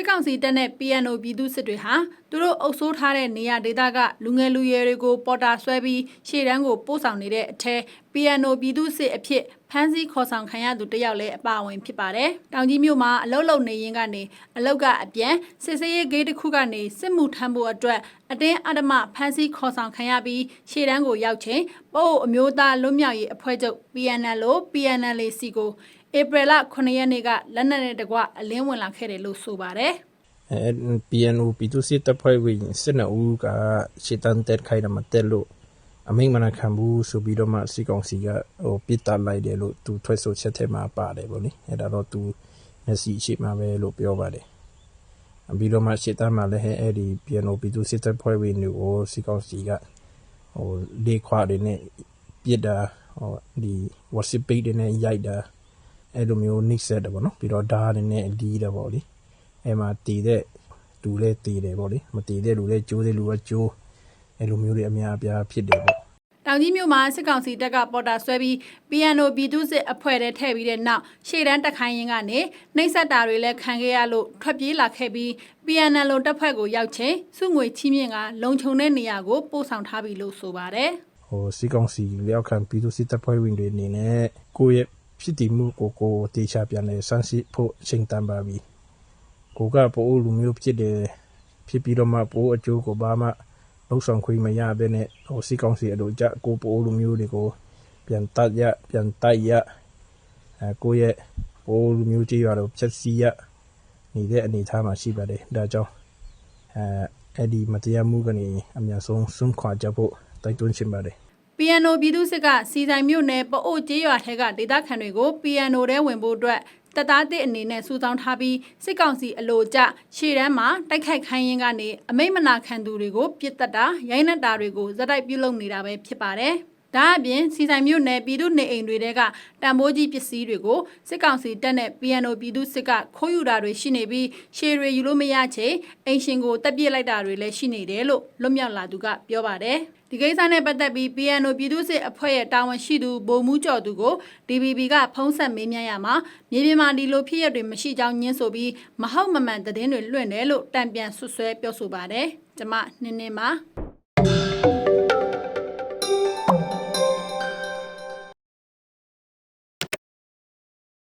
စစ်ကောင်စီတပ်နဲ့ PNO ပြည်သူစစ်တွေဟာသူတို့အုပ်စိုးထားတဲ့နေရာဒေသကလူငယ်လူရွယ်တွေကို ပေါ်တာဆွဲပြီးရှေ့တန်းကိုပို့ဆောင်နေတဲ့အထက် PNO ပြည်သူစစ်အဖြစ် ဖမ်းဆီးခေါ်ဆောင်ခံရသူတစ်ယောက်လည်းအပါအဝင်ဖြစ်ပါတယ်။တောင်ကြီးမြို့မှာအလုတ်လုံနေရင်းကနေအလုတ်ကအပြန်စစ်စေးရေးဂိတ်တစ်ခုကနေစစ်မှုထမ်းဖို့အတွက်အတင်းအဓမ္မဖမ်းဆီးခေါ်ဆောင်ခံရပြီးရှေ့တန်းကိုရောက်ချိန်ပို့အမျိုးသားလွတ်မြောက်ရေးအဖွဲ့ချုပ် PNL လို့ PNL စီကိုဧပြီလ9ရက်နေ့ကလက်နက်နဲ့တကွအလင်းဝင်လာခဲ့တယ်လို့ဆိုပါတယ်။အဲ PNO ပြည်သူစစ်တပ်ဖွဲ့ဝင်စစ်နှဦးကရှေ့တန်းတက်ခိုင်းတာမတက်လို့ အမိန့်မနာခံဘူးဆိုပြီးတော့မှစစ်ကောင်စီကဟိုပြစ်တက်လိုက်တယ်လို့သူထွက်ဆိုချက်ထဲမှာပါတယ်ဗောလေအဲဒါတော့သူမျက်စိရှိမှပဲလို့ပြောပါတယ်ပြီးတော့မှရှေ့တန်းမှာလည်းအဲ့ဒီ PNO ပြည်သူစစ်တပ်ဖွဲ့ဝင်တွေကိုစစ်ကောင်စီကဟိုလေခွာတွေနဲ့ပြစ်တာဟိုဒီဝက်စစ်ပိတ်တွေနဲ့ရိုက်တာအဲ့လိုမျိုးနှိမ့်ဆက်တယ်ဗောနော်ပြီးတော့ဓာတ်တွေနဲ့လီးတယ်ဗောလေအဲ့မှာတည်တဲ့လူလဲတည်တယ်ပေါ့လေမတည်တဲ့လူလဲကျိုးတဲ့လူကကျိုးအဲ့လိုမျိုးတွေအများအပြားဖြစ်တယ်ပေါ့ တောင်ကြီးမြို့မှာစစ်ကောင်စီတပ်ကပေါ်တာဆွဲပြီး PNO ပြည်သူစစ်အဖွဲ့ထဲထည့်ပြီးတဲ့နောက်ရှေ့တန်းတက်ခိုင်းရင်ကနေနှိမ့်ဆက်တာတွေလည်းခံခဲ့ရလို့ထွက်ပြေးလာခဲ့ပြီး PNL တပ်ဖွဲ့ကိုရောက်ချိန်စုငွေချီးမြှင့်ကလုံခြုံတဲ့နေရာကိုပို့ဆောင်ထားပြီလို့ဆိုပါတယ်ဟိုစီကောင်စီလျောက်ခံပြည်သူစစ်တပ်ဖွဲ့ဝင်တွေအနေနဲ့ကိုယ့်ရဲ့ဖြစ်တည်မှုကိုကိုယ်တေချာပြန်လဲစမ်းစစ်ဖို့အချိန်တန်ပါပြီကိုကပိုးလူမျိုးဖြစ်တယ်ဖြစ်ပြီးတော့မှပိုးအကျိုးကိုဘာမှ လုံဆောင်ခွင့်မရဘဲနဲ့ဟိုစီကောင်စီအလိုကြကိုပိုးလူမျိုးတွေကိုပြန်တတ်ရပြန်တိုက်ရအဲကိုယ့်ရဲ့ပိုးလူမျိုးကြီးရတော့ဖြက်စီရနေတဲ့အနေအထားမှာရှိပါတယ်ဒါကြောင့်အဲအဲ့ဒီမတရားမှုကနေအများဆုံးဆုံးခွာကြဖို့တိုက်တွန်းချင်ပါတယ် PNO ပြည်သူစစ်ကစီဆိုင်မြို့နယ်ပအို့ကျေးရွာထဲကဒေသခံတွေကို PNO ထဲဝင်ဖို့အတွက် တပ်သားတစ်အနေနဲ့စုဆောင်းထားပြီးစစ်ကောင်စီအလို့ကျရှေ့တန်းမှာတိုက်ခိုက်ခိုင်းရင်းကနေအမိတ်မနာခံသူတွေကိုပြစ်တက်တာရိုင်းနှက်တာတွေကိုဇက်တိုက်ပြုလုပ်နေတာပဲဖြစ်ပါတယ်။ ဒါအပြင်စီဆိုင်မြို့နယ်ပြည်သူနေအိမ်တွေတဲကတံမိုးကြီးပစ္စည်းတွေကိုစစ်ကောင်စီတပ်နဲ့ PNO ပြည်သူစစ်ကခိုးယူတာတွေရှိနေပြီးရှေတွေယူလို့မရချေအိမ်ရှင်ကိုတပ်ပြစ်လိုက်တာတွေလည်းရှိနေတယ်လို့လွတ်မြောက်လာသူကပြောပါတယ်။ဒီကိစ္စနဲ့ပတ်သက်ပြီး PNO ပြည်သူစစ်အဖွဲ့ရဲ့တာဝန်ရှိသူဗိုလ်မှူးကျော်သူကို DBB ကဖုံးဆက်မေးမြန်းရမှာမြေပြင်မှာဒီလိုဖြစ်ရပ်တွေမရှိကြောင်းညင်းဆိုပြီးမဟုတ်မမှန်သတင်းတွေလွှင့်တယ်လို့တံပြန်ဆွဆွဲပြောဆိုပါတယ်။ကျမနင်းနေပါ